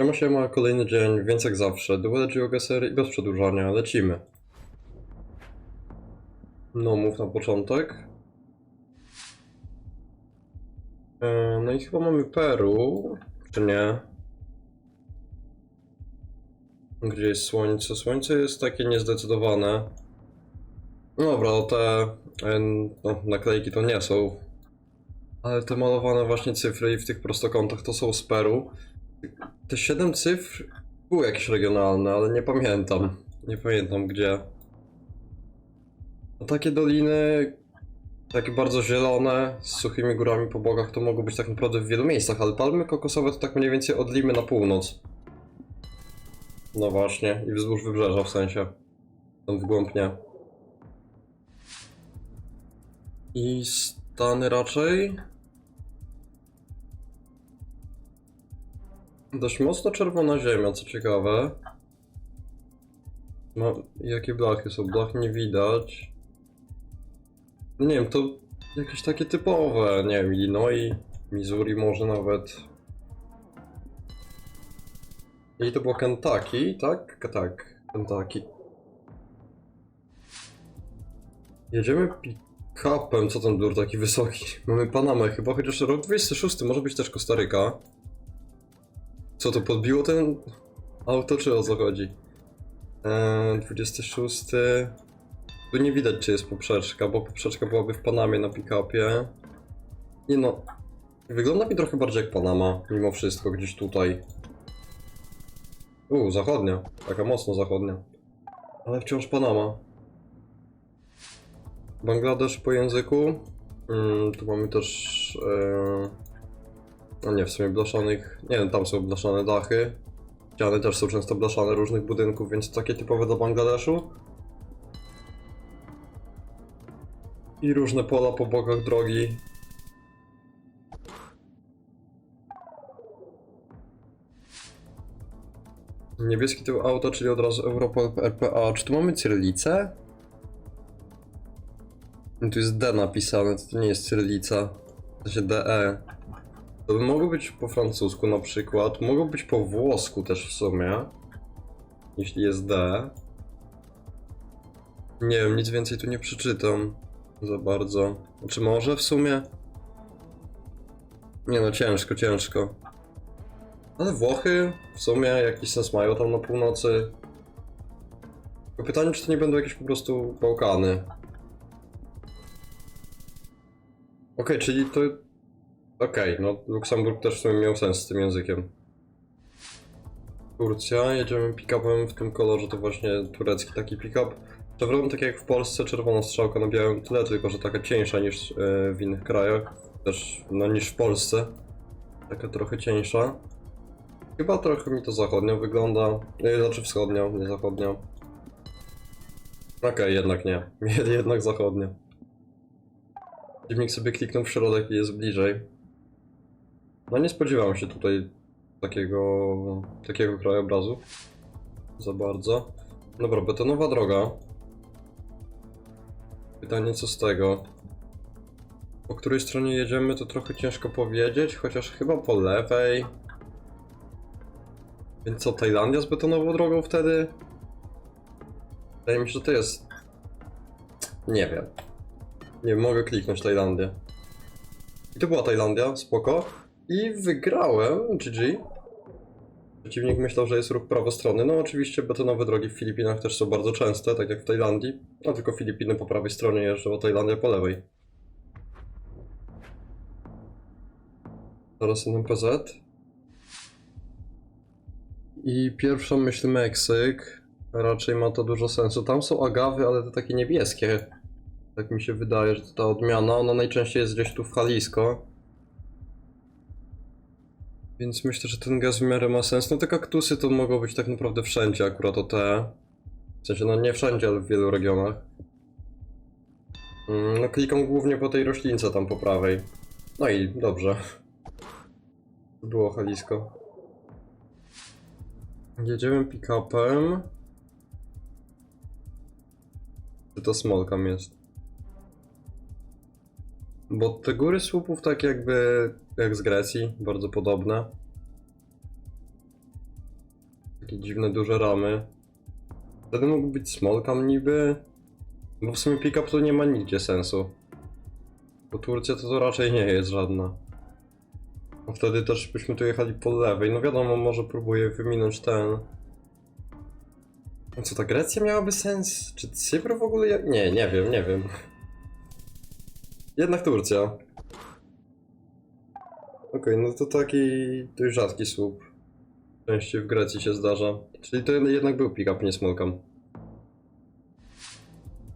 Siema, siema, kolejny dzień, więc jak zawsze, Duel Geogeser i bez przedłużania, lecimy. No, mów na początek. E, No i chyba mamy Peru, czy nie? Gdzie jest słońce? Słońce jest takie niezdecydowane. No dobra, no te e, no, naklejki to nie są. Ale te malowane właśnie cyfry i w tych prostokątach to są z Peru. Te 7 cyfr były jakieś regionalne, ale nie pamiętam. Nie pamiętam gdzie. A takie doliny, takie bardzo zielone, z suchymi górami po bokach, to mogą być tak naprawdę w wielu miejscach, ale palmy kokosowe to tak mniej więcej od Limy na północ. No właśnie, i wzdłuż wybrzeża w sensie. Tam w głąb nie. I Stany raczej? Dość mocno czerwona ziemia, co ciekawe. Ma, jakie blachy są? Blach nie widać. No nie wiem, to jakieś takie typowe, nie wiem, Illinois, Missouri może nawet. I to było Kentucky, tak? Tak, Kentucky. Jedziemy pick-upem, co ten dur taki wysoki? Mamy Panamę chyba, chociaż rok 26 może być też Kostaryka. Co to podbiło ten auto, czy o co chodzi? Eee, 26. Tu nie widać, czy jest poprzeczka, bo poprzeczka byłaby w Panamie na pick-upie. Nie no. Wygląda mi trochę bardziej jak Panama, mimo wszystko, gdzieś tutaj. Uuu, zachodnia. Taka mocno zachodnia. Ale wciąż Panama. Bangladesz po języku. Mm, tu mamy też. Eee... No nie, w sumie blaszanych. Nie wiem, tam są blaszane dachy. Ściany też są często blaszane różnych budynków, więc takie typowe dla Bangladeszu. I różne pola po bokach drogi. Niebieski tył auta, czyli od razu Europa RPA. Czy tu mamy cyrylicę? Tu jest D napisane, to nie jest cyrylica. To się DE. To by mogło być po francusku na przykład, mogło być po włosku też w sumie. Jeśli jest D. Nie wiem, nic więcej tu nie przeczytam za bardzo. Czy może w sumie? Nie no, ciężko, ciężko. Ale Włochy w sumie jakiś sens mają tam na północy. Tylko pytanie, czy to nie będą jakieś po prostu Bałkany. Okej, czyli to Okej, no Luksemburg też w sumie miał sens z tym językiem. Turcja, jedziemy pick-upem w tym kolorze, to właśnie turecki taki pick-up. Chevron, tak jak w Polsce, czerwona strzałka na białym tle, tylko że taka cieńsza niż e, w innych krajach. Też, no niż w Polsce. Taka trochę cieńsza. Chyba trochę mi to zachodnio wygląda. E, znaczy wschodnio, nie zachodnio. Okej, jednak nie. jednak zachodnio. Dziennik sobie kliknął w środek i jest bliżej. No nie spodziewałem się tutaj takiego, takiego krajobrazu. Za bardzo. Dobra, betonowa droga. Pytanie co z tego? Po której stronie jedziemy to trochę ciężko powiedzieć, chociaż chyba po lewej. Więc co, Tajlandia z betonową drogą wtedy? Wydaje mi się, że to jest... Nie wiem. Nie mogę kliknąć Tajlandię. I to była Tajlandia, spoko. I wygrałem, GG. Przeciwnik myślał, że jest ruch prawostronny. No oczywiście betonowe drogi w Filipinach też są bardzo częste, tak jak w Tajlandii. A tylko Filipiny po prawej stronie jeżdżą, a Tajlandia po lewej. Teraz NPZ. I pierwsza myśl Meksyk. Raczej ma to dużo sensu. Tam są agawy, ale te takie niebieskie. Tak mi się wydaje, że to ta odmiana. Ona najczęściej jest gdzieś tu w Jalisco. Więc myślę, że ten gaz w miarę ma sens. No te kaktusy to mogą być tak naprawdę wszędzie, akurat o te. W sensie, no nie wszędzie, ale w wielu regionach. Mm, No klikam głównie po tej roślince tam po prawej. No i dobrze. Było Jalisco. Jedziemy pick-upem. Czy to smolkam jest? Bo te góry słupów tak jakby jak z Grecji, bardzo podobne. Takie dziwne, duże ramy. Wtedy mógł być smolkam niby. Bo w sumie pick-up to nie ma nigdzie sensu. Bo Turcja to, to raczej nie jest żadna. A wtedy też byśmy tu jechali po lewej. No wiadomo, może próbuję wyminąć ten. Co ta Grecja miałaby sens? Czy Cypr w ogóle? Nie, nie wiem, nie wiem. Jednak Turcja. Okej, no to taki dość rzadki słup. Częściej w Grecji się zdarza. Czyli to jednak był pick-up, nie smolkam.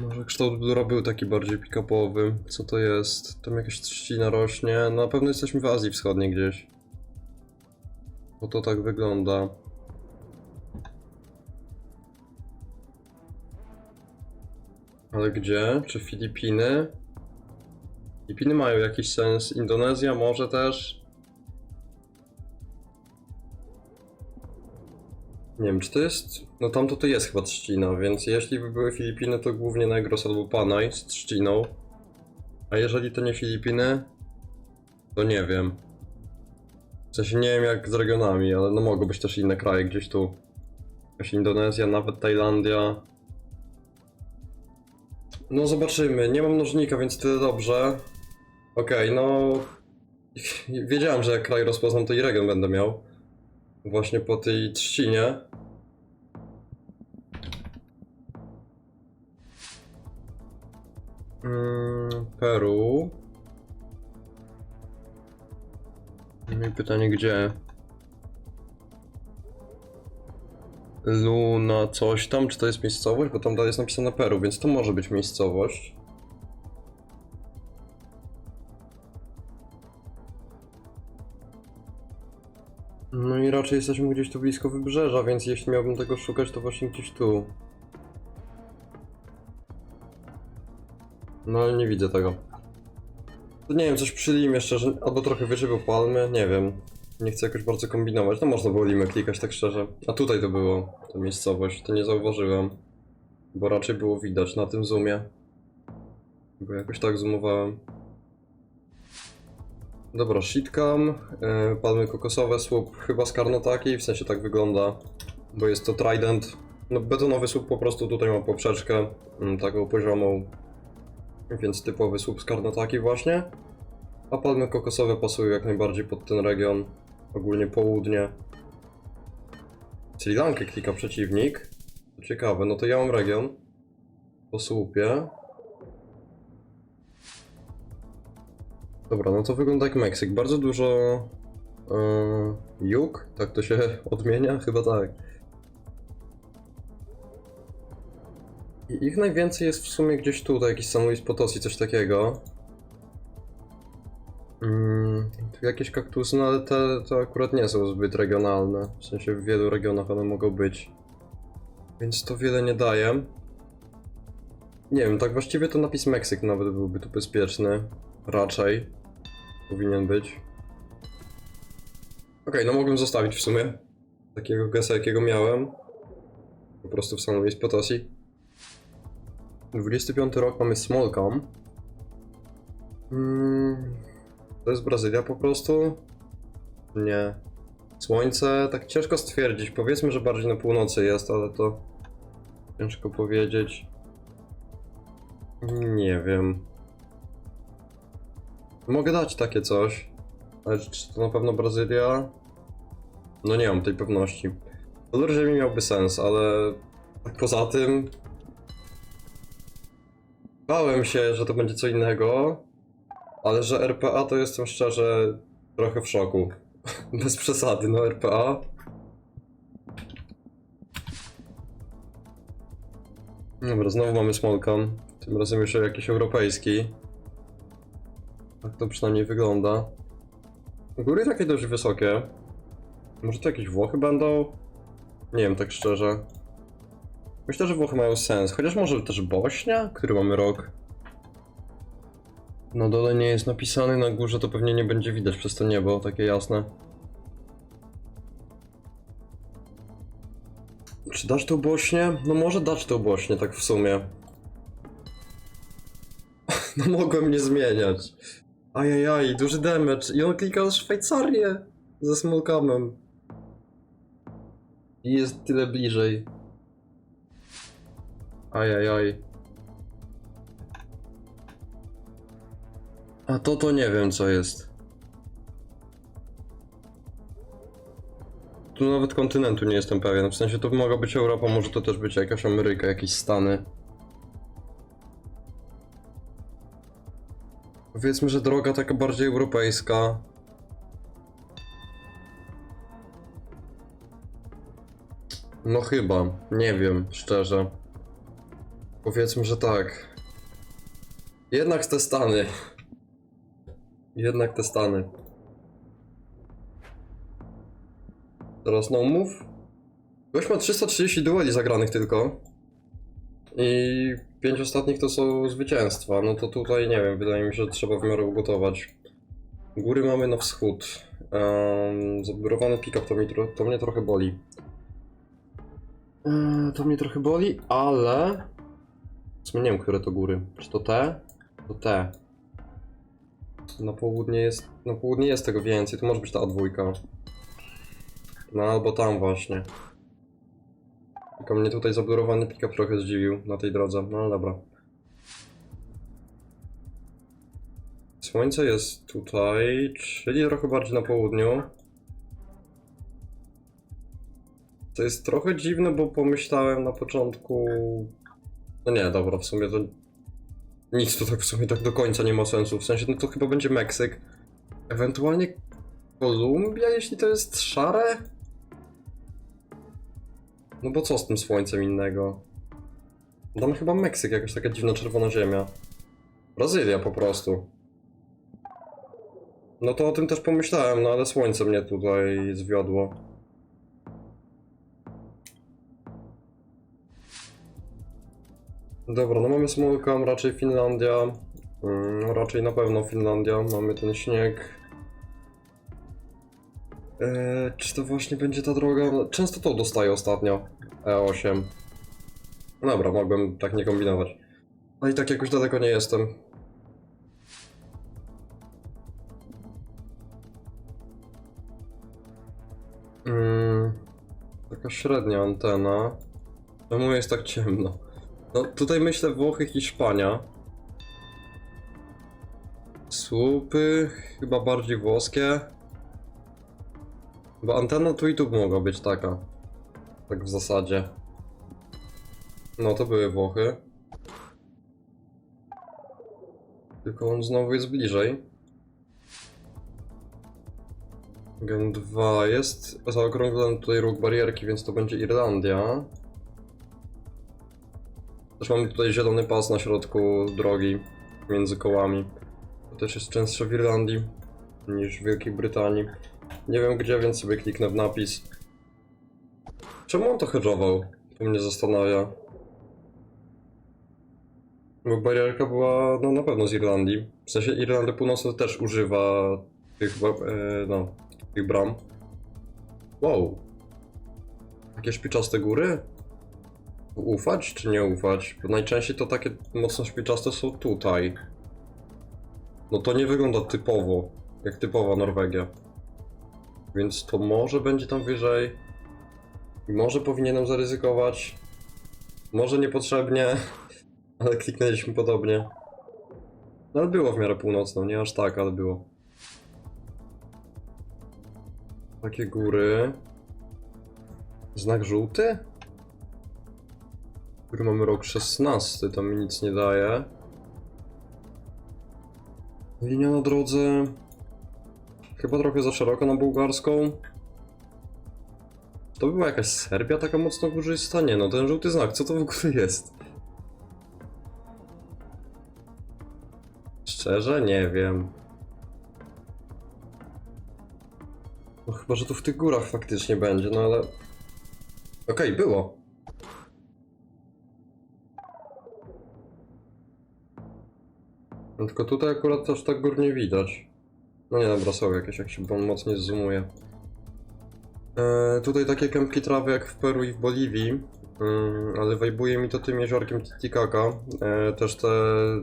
Może kształt blura był taki bardziej pick-upowy. Co to jest? Tam jakaś trzcina rośnie. No, na pewno jesteśmy w Azji Wschodniej gdzieś. Bo to tak wygląda. Ale gdzie? Czy Filipiny? Filipiny mają jakiś sens. Indonezja może też. Nie wiem, czy to jest. No tam to to jest chyba trzcina, więc jeśli by były Filipiny, to głównie Negros albo Panay z trzciną. A jeżeli to nie Filipiny, to nie wiem. W sensie nie wiem jak z regionami, ale no mogą być też inne kraje gdzieś tu. Jakaś Indonezja, nawet Tajlandia. No zobaczymy. Nie mam mnożnika, więc tyle dobrze. Okej, no. Wiedziałem, że jak kraj rozpoznam, to i region będę miał. Właśnie po tej trzcinie. Mm, Peru. No i pytanie gdzie? Luna coś tam, czy to jest miejscowość? Bo tam dalej jest napisane Peru, więc to może być miejscowość. Raczej jesteśmy gdzieś tu blisko wybrzeża, więc jeśli miałbym tego szukać, to właśnie gdzieś tu. No ale nie widzę tego. To nie wiem, coś przy limie szczerze, albo trochę wyżej, bo palmy, nie wiem. Nie chcę jakoś bardzo kombinować, no można było limę klikać tak szczerze. A tutaj to było, ta miejscowość, to nie zauważyłem. Bo raczej było widać na tym zoomie. Bo jakoś tak zoomowałem. Dobra, shitcam, yy, palmy kokosowe, słup chyba z Karnotaki, w sensie tak wygląda, bo jest to Trident. No betonowy słup po prostu tutaj ma poprzeczkę, mm, taką poziomą, więc typowy słup z Karnotaki właśnie. A palmy kokosowe pasują jak najbardziej pod ten region, ogólnie południe. Sri Lankę klika przeciwnik, ciekawe, no to ja mam region po słupie. Dobra, no to wygląda jak Meksyk. Bardzo dużo yy, tak to się odmienia? Chyba tak. I ich najwięcej jest w sumie gdzieś tutaj, jakiś San Luis Potosi, coś takiego. Mm, tu jakieś kaktusy, no ale te to akurat nie są zbyt regionalne. W sensie w wielu regionach one mogą być. Więc to wiele nie daje. Nie wiem, tak właściwie to napis Meksyk nawet byłby tu bezpieczny. Raczej. Powinien być. Okej, no mogłem zostawić w sumie. Takiego gesa jakiego miałem. Po prostu w Luis Potosi. 25 rok mamy Smolcom. Mm, to jest Brazylia po prostu? Nie. Słońce, tak ciężko stwierdzić. Powiedzmy, że bardziej na północy jest, ale to ciężko powiedzieć. Nie wiem. Mogę dać takie coś. Ale czy to na pewno Brazylia? No nie mam tej pewności. Kolor ziemi miałby sens, ale poza tym... Bałem się, że to będzie co innego, ale że RPA to jestem szczerze trochę w szoku. Bez przesady, no RPA. Dobra, znowu mamy Smolkan. Tym razem jeszcze jakiś europejski. Tak to przynajmniej wygląda. Góry takie dość wysokie. Może to jakieś Włochy będą? Nie wiem, tak szczerze. Myślę, że Włochy mają sens. Chociaż może też Bośnia? Który mamy rok? Na dole nie jest napisany, na górze to pewnie nie będzie widać przez to niebo, takie jasne. Czy dasz tą Bośnię? No może dać tą Bośnię, tak w sumie. No mogłem nie zmieniać. Ajajaj, duży damage. I on klikał Szwajcarię ze Smolkamem. I jest tyle bliżej. Ajajaj. A to to nie wiem co jest. Tu nawet kontynentu nie jestem pewien. W sensie to mogła być Europa, może to też być jakaś Ameryka, jakieś Stany. Powiedzmy, że droga taka bardziej europejska. No chyba, nie wiem, szczerze. Powiedzmy, że tak. Jednak te Stany. Jednak te Stany. Teraz no move. Gość ma 330 dueli zagranych tylko. I pięć ostatnich to są zwycięstwa. No to tutaj nie wiem, wydaje mi się, że trzeba w miarę ugotować. Góry mamy na wschód. Um, zabudowany pick-up to, mi to mnie trochę boli. Eee, to mnie trochę boli, ale... Wiem, które to góry. Czy to te? To te. Na południe jest... Na południe jest tego więcej, to może być ta dwójka. No albo tam właśnie. Tylko mnie tutaj zablurowany pick-up trochę zdziwił na tej drodze, no ale dobra. Słońce jest tutaj, czyli trochę bardziej na południu. To jest trochę dziwne, bo pomyślałem na początku... No nie, dobra, w sumie to... Nic tu tak w sumie tak do końca nie ma sensu, w sensie no to chyba będzie Meksyk. Ewentualnie Kolumbia, jeśli to jest szare? No bo co z tym słońcem innego? Tam chyba Meksyk, jakaś taka dziwna czerwona ziemia. Brazylia po prostu. No to o tym też pomyślałem, no ale słońce mnie tutaj zwiodło. Dobra, no mamy smolkam, raczej Finlandia. Mm, raczej na pewno Finlandia, mamy ten śnieg. Eee, czy to właśnie będzie ta droga? No, Często to dostaję ostatnio. E8. Dobra, mogłem tak nie kombinować. No i tak jakoś daleko nie jestem. Mm, taka średnia antena. Czemu jest tak ciemno? No tutaj myślę Włochy, Hiszpania. Słupy, chyba bardziej włoskie. Bo antena tu i tu mogła być taka. Tak w zasadzie. No to były Włochy. Tylko on znowu jest bliżej. Gen 2 jest zaokrąglony tutaj róg barierki, więc to będzie Irlandia. Też mamy tutaj zielony pas na środku drogi między kołami. To też jest częstsze w Irlandii niż w Wielkiej Brytanii. Nie wiem gdzie, więc sobie kliknę w napis. Czemu on to hedżował? To mnie zastanawia. Bo barierka była no, na pewno z Irlandii. W sensie Irlandia Północna też używa tych, e, no, tych bram. Wow. Takie szpiczaste góry? Ufać czy nie ufać? Bo najczęściej to takie mocno szpiczaste są tutaj. No to nie wygląda typowo, jak typowa Norwegia. Więc to może będzie tam wyżej. Może powinienem zaryzykować. Może niepotrzebnie, ale kliknęliśmy podobnie. No ale było w miarę północno, nie aż tak, ale było. Takie góry. Znak żółty? Który mamy rok 16, to mi nic nie daje. Linia na drodze. Chyba trochę za szeroko na bułgarską. To była jakaś Serbia taka mocno górzysta? Nie no, ten żółty znak, co to w ogóle jest? Szczerze? Nie wiem. No chyba, że tu w tych górach faktycznie będzie, no ale... Okej, było. No tylko tutaj akurat też tak gór nie widać. No nie, dobra, są jakieś, jak się on mocniej zoomuje. E, tutaj takie kępki trawy jak w Peru i w Boliwii, mm, ale wajbuje mi to tym jeziorkiem Titicaca. E, też te,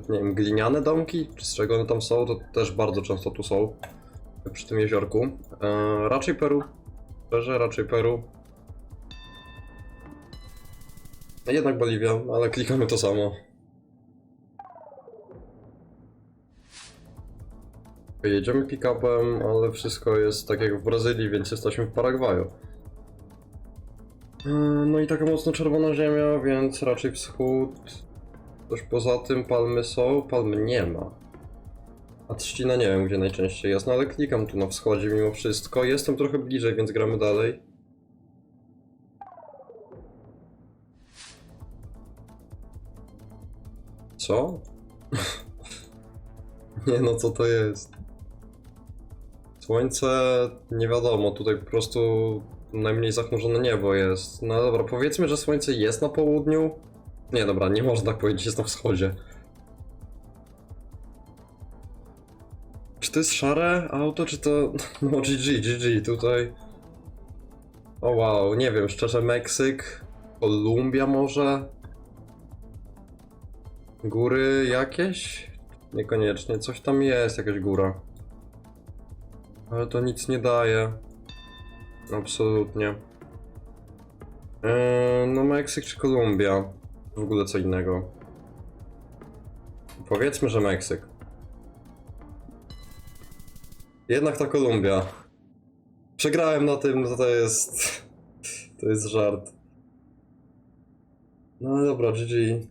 nie wiem, gliniane domki, czy z czego one tam są, to też bardzo często tu są. Przy tym jeziorku. E, raczej Peru. Szczerze, raczej Peru. A Jednak Boliwia, ale klikamy to samo. Jedziemy pick-upem, ale wszystko jest tak jak w Brazylii, więc jesteśmy w Paragwaju. Yy, No i taka mocno czerwona ziemia, więc raczej wschód. Coś poza tym, palmy są, palmy nie ma. A trzcina nie wiem gdzie najczęściej jest, no ale klikam tu na wschodzie mimo wszystko. Jestem trochę bliżej, więc gramy dalej. Co? nie no, co to jest? Słońce, nie wiadomo, tutaj po prostu najmniej zachmurzone niebo jest. No dobra, powiedzmy, że słońce jest na południu. Nie, dobra, nie można tak powiedzieć, jest na wschodzie. Czy to jest szare auto, czy to... No GG, GG, tutaj... O wow, nie wiem, szczerze, Meksyk, Kolumbia może? Góry jakieś? Niekoniecznie, coś tam jest, jakaś góra. Ale to nic nie daje. Absolutnie. Eee, no Meksyk czy Kolumbia? W ogóle co innego. Powiedzmy, że Meksyk. Jednak ta Kolumbia. Przegrałem na tym, no to jest... To jest żart. No dobra, GG.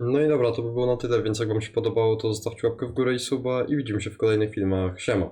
No i dobra, to by było na tyle, więc jak wam się podobało, to zostawcie łapkę w górę i suba i widzimy się w kolejnych filmach. Siema.